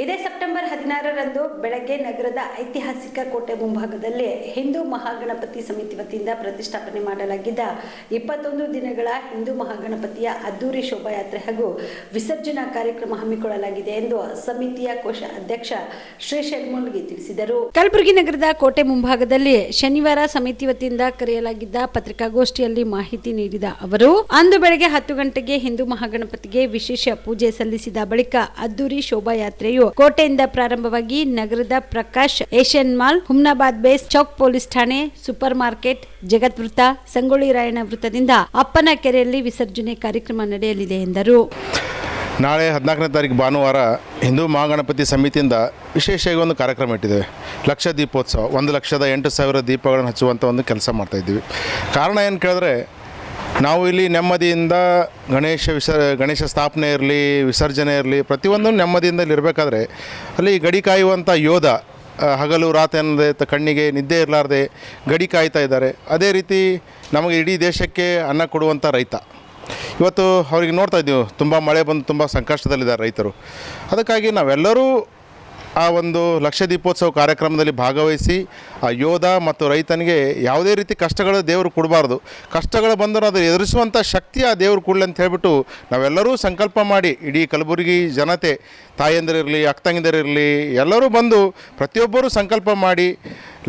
ಇದೇ ಸೆಪ್ಟೆಂಬರ್ ಹದಿನಾರರಂದು ಬೆಳಗ್ಗೆ ನಗರದ ಐತಿಹಾಸಿಕ ಕೋಟೆ ಮುಂಭಾಗದಲ್ಲಿ ಹಿಂದೂ ಮಹಾಗಣಪತಿ ಸಮಿತಿ ವತಿಯಿಂದ ಪ್ರತಿಷ್ಠಾಪನೆ ಮಾಡಲಾಗಿದ್ದ ಇಪ್ಪತ್ತೊಂದು ದಿನಗಳ ಹಿಂದೂ ಮಹಾಗಣಪತಿಯ ಅದ್ದೂರಿ ಶೋಭಾಯಾತ್ರೆ ಹಾಗೂ ವಿಸರ್ಜನಾ ಕಾರ್ಯಕ್ರಮ ಹಮ್ಮಿಕೊಳ್ಳಲಾಗಿದೆ ಎಂದು ಸಮಿತಿಯ ಕೋಶ ಅಧ್ಯಕ್ಷ ಶ್ರೀ ಮುಲ್ಗಿ ತಿಳಿಸಿದರು. ಕಲಬುರಗಿ ನಗರದ ಕೋಟೆ ಮುಂಭಾಗದಲ್ಲಿ ಶನಿವಾರ ಸಮಿತಿ ವತಿಯಿಂದ ಕರೆಯಲಾಗಿದ್ದ ಪತ್ರಿಕಾಗೋಷ್ಠಿಯಲ್ಲಿ ಮಾಹಿತಿ ನೀಡಿದ ಅವರು, ಅಂದು ಬೆಳಗ್ಗೆ ಹತ್ತು ಗಂಟೆಗೆ ಹಿಂದೂ ಮಹಾಗಣಪತಿಗೆ ವಿಶೇಷ ಪೂಜೆ ಸಲ್ಲಿಸಿದ ಬಳಿಕ ಅದ್ದೂರಿ ಶೋಭಾಯಾತ್ರೆಯು ಕೋಟೆಯಿಂದ ಪ್ರಾರಂಭವಾಗಿ ನಗರದ Prakash Asian mall, Humnabad base, chowk police ಠಾಣೆ, ಸೂಪರ್ ಮಾರ್ಕೆಟ್ ಜಗತ್ ವೃತ್ತ ಸಂಗೊಳ್ಳಿ ರಾಯಣ್ಣ ವೃತ್ತದಿಂದ ಅಪ್ಪನ ಕೆರೆಯಲ್ಲಿ ವಿಸರ್ಜನೆ ಕಾರ್ಯಕ್ರಮ ನಡೆಯಲಿದೆ ಎಂದರು. ನಾಳೆ ಹದಿನಾಲ್ಕನೇ ತಾರೀಕು ಭಾನುವಾರ ಹಿಂದೂ ಮಹಾಗಣಪತಿ ಸಮಿತಿಯಿಂದ ವಿಶೇಷವಾಗಿ ಒಂದು ಕಾರ್ಯಕ್ರಮ ಇಟ್ಟಿದ್ದೇವೆ. ಲಕ್ಷ ದೀಪೋತ್ಸವ, ಒಂದು ಲಕ್ಷದ ಎಂಟು ಸಾವಿರ ದೀಪಗಳನ್ನು ಹಚ್ಚುವಂಥ ಒಂದು ಕೆಲಸ ಮಾಡ್ತಾಯಿದ್ದೀವಿ ಕಾರಣ ಏನು ಕೇಳಿದ್ರೆ ನಾವು ಇಲ್ಲಿ ನೆಮ್ಮದಿಯಿಂದ ಗಣೇಶ ವಿಸ, ಗಣೇಶ ಸ್ಥಾಪನೆ ಇರಲಿ, ವಿಸರ್ಜನೆ ಇರಲಿ ಪ್ರತಿಯೊಂದು ನೆಮ್ಮದಿಯಿಂದ ಇರಬೇಕಾದ್ರೆ ಅಲ್ಲಿ ಗಡಿ ಕಾಯುವಂಥ ಯೋಧ ಹಗಲು ರಾತ್ರಿ ಅನ್ನದೆ ಕಣ್ಣಿಗೆ ನಿದ್ದೆ ಇರಲಾರ್ದೆ ಗಡಿ ಕಾಯ್ತಾ ಇದ್ದಾರೆ. ಅದೇ ರೀತಿ ನಮಗೆ ಇಡೀ ದೇಶಕ್ಕೆ ಅನ್ನ ಕೊಡುವಂಥ ರೈತ. ಇವತ್ತು ಅವ್ರಿಗೆ ನೋಡ್ತಾ ಇದ್ದೀವಿ, ತುಂಬ ಮಳೆ ಬಂದು ತುಂಬ ಸಂಕಷ್ಟದಲ್ಲಿದ್ದಾರೆ ರೈತರು. ಅದಕ್ಕಾಗಿ ನಾವೆಲ್ಲರೂ ಆ ಒಂದು ಲಕ್ಷ ದೀಪೋತ್ಸವ ಕಾರ್ಯಕ್ರಮದಲ್ಲಿ ಭಾಗವಹಿಸಿ, ಆ ಯೋಧ ಮತ್ತು ರೈತನಿಗೆ ಯಾವುದೇ ರೀತಿ ಕಷ್ಟಗಳು ದೇವರು ಕೊಡಬಾರ್ದು. ಕಷ್ಟಗಳು ಬಂದರೂ ಅದು ಎದುರಿಸುವಂಥ ಶಕ್ತಿ ಆ ದೇವರು ಕೊಡಲಿ ಅಂತ ಹೇಳ್ಬಿಟ್ಟು ನಾವೆಲ್ಲರೂ ಸಂಕಲ್ಪ ಮಾಡಿ, ಇಡೀ ಕಲಬುರಗಿ ಜನತೆ, ತಾಯಂದಿರಿರಲಿ, ಅಕ್ಕತಂಗಿದರಿರಲಿ, ಎಲ್ಲರೂ ಬಂದು ಪ್ರತಿಯೊಬ್ಬರೂ ಸಂಕಲ್ಪ ಮಾಡಿ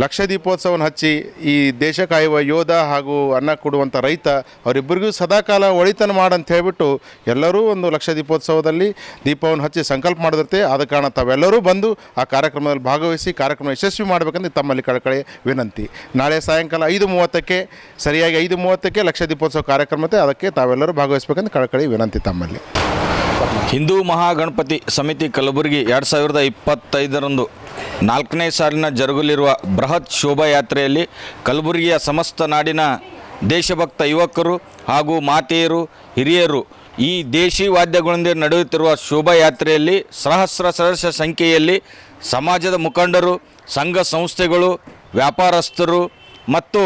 ಲಕ್ಷ ದೀಪೋತ್ಸವನ ಹಚ್ಚಿ ಈ ದೇಶ ಕಾಯುವ ಯೋಧ ಹಾಗೂ ಅನ್ನ ಕೊಡುವಂಥ ರೈತ ಅವರಿಬ್ಬರಿಗೂ ಸದಾಕಾಲ ಒಳಿತನ ಮಾಡಂತ ಹೇಳಿಬಿಟ್ಟು ಎಲ್ಲರೂ ಒಂದು ಲಕ್ಷ ದೀಪೋತ್ಸವದಲ್ಲಿ ದೀಪವನ್ನು ಹಚ್ಚಿ ಸಂಕಲ್ಪ ಮಾಡಿದ್ರೆ ಆದ ಕಾರಣ ತಾವೆಲ್ಲರೂ ಬಂದು ಆ ಕಾರ್ಯಕ್ರಮದಲ್ಲಿ ಭಾಗವಹಿಸಿ ಕಾರ್ಯಕ್ರಮ ಯಶಸ್ವಿ ಮಾಡಬೇಕಂದ್ರೆ ತಮ್ಮಲ್ಲಿ ಕಳಕಳಿ ವಿನಂತಿ. ನಾಳೆ ಸಾಯಂಕಾಲ ಐದು ಮೂವತ್ತಕ್ಕೆ, ಸರಿಯಾಗಿ ಐದು ಮೂವತ್ತಕ್ಕೆ ಲಕ್ಷ ದೀಪೋತ್ಸವ ಕಾರ್ಯಕ್ರಮತೆ ಅದಕ್ಕೆ ತಾವೆಲ್ಲರೂ ಭಾಗವಹಿಸಬೇಕಂತ ಕಳಕಳಿ ವಿನಂತಿ ತಮ್ಮಲ್ಲಿ. ಹಿಂದೂ ಮಹಾಗಣಪತಿ ಸಮಿತಿ ಕಲಬುರಗಿ ಎರಡು ಸಾವಿರದ ಇಪ್ಪತ್ತೈದರಂದು ನಾಲ್ಕನೇ ಸಾಲಿನ ಜರುಗಲಿರುವ ಬೃಹತ್ ಶೋಭಾಯಾತ್ರೆಯಲ್ಲಿ ಕಲಬುರಗಿಯ ಸಮಸ್ತ ನಾಡಿನ ದೇಶಭಕ್ತ ಯುವಕರು ಹಾಗೂ ಮಾತೆಯರು, ಹಿರಿಯರು ಈ ದೇಶಿ ವಾದ್ಯಗಳೊಂದಿಗೆ ನಡೆಯುತ್ತಿರುವ ಶೋಭಾಯಾತ್ರೆಯಲ್ಲಿ ಸಹಸ್ರ ಸದಸ್ಯ ಸಂಖ್ಯೆಯಲ್ಲಿ ಸಮಾಜದ ಮುಖಂಡರು, ಸಂಘ ಸಂಸ್ಥೆಗಳು, ವ್ಯಾಪಾರಸ್ಥರು ಮತ್ತು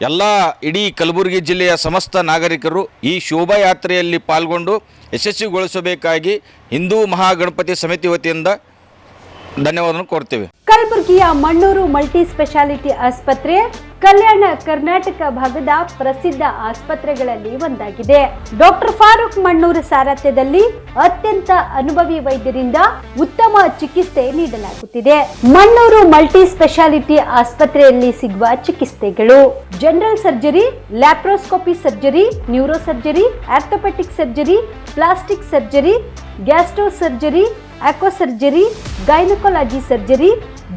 ಎಲ್ಲ ಇಡೀ ಕಲಬುರಗಿ ಜಿಲ್ಲೆಯ ಸಮಸ್ತ ನಾಗರಿಕರು ಈ ಶೋಭಾಯಾತ್ರೆಯಲ್ಲಿ ಪಾಲ್ಗೊಂಡು ಯಶಸ್ವಿಗೊಳಿಸಬೇಕಾಗಿ ಹಿಂದೂ ಮಹಾಗಣಪತಿ ಸಮಿತಿ ವತಿಯಿಂದ ಧನ್ಯವಾದವನ್ನು ಕೊಡ್ತೇವೆ ಕಲಬುರಗಿಯ ಮಣ್ಣೂರು ಮಲ್ಟಿ ಸ್ಪೆಷಾಲಿಟಿ ಆಸ್ಪತ್ರೆ, ಕಲ್ಯಾಣ ಕರ್ನಾಟಕ ಭಾಗದ ಪ್ರಸಿದ್ಧ ಆಸ್ಪತ್ರೆಗಳಲ್ಲಿ ಒಂದಾಗಿದೆ. ಡಾಕ್ಟರ್ ಫಾರೂಕ್ ಮಣ್ಣೂರು ಸಾರಥ್ಯದಲ್ಲಿ ಅತ್ಯಂತ ಅನುಭವಿ ವೈದ್ಯರಿಂದ ಉತ್ತಮ ಚಿಕಿತ್ಸೆ ನೀಡಲಾಗುತ್ತಿದೆ. ಮಣ್ಣೂರು ಮಲ್ಟಿ ಸ್ಪೆಷಾಲಿಟಿ ಆಸ್ಪತ್ರೆಯಲ್ಲಿ ಸಿಗುವ ಚಿಕಿತ್ಸೆಗಳು. General surgery laparoscopy surgery neuro surgery orthopaedic surgery plastic surgery gastro surgery aqua surgery gynaecology surgery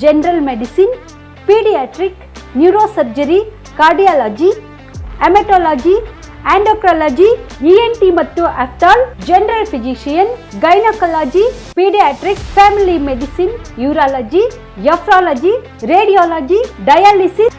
general medicine paediatric neuro surgery cardiology haematology endocrinology ENT ಮತ್ತು ophthal general physician gynaecology paediatric family medicine urology nephrology radiology dialysis